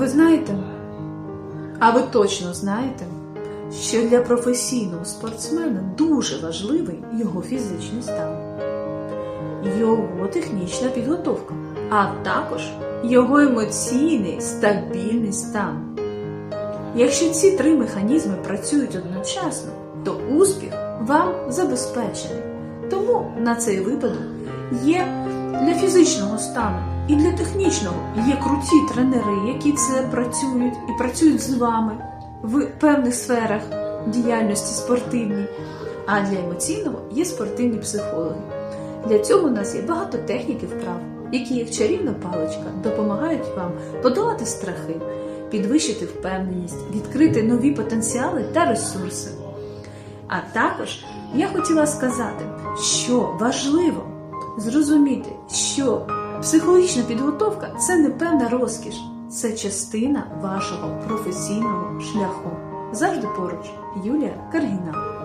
Ви знаєте, а ви точно знаєте, що для професійного спортсмена дуже важливий його фізичний стан, його технічна підготовка, а також його емоційний стабільний стан. Якщо ці три механізми працюють одночасно, то успіх вам забезпечений. Тому на цей випадок є для фізичного стану і для технічного є круті тренери, які це працюють і працюють з вами в певних сферах діяльності спортивній. А для емоційного є спортивні психологи. Для цього у нас є багато технік і вправ, які, як чарівна паличка, допомагають вам подолати страхи, підвищити впевненість, відкрити нові потенціали та ресурси. А також я хотіла сказати, що важливо зрозуміти, що психологічна підготовка це не певна розкіш, це частина вашого професійного шляху. Завжди поруч Юлія Каргіна.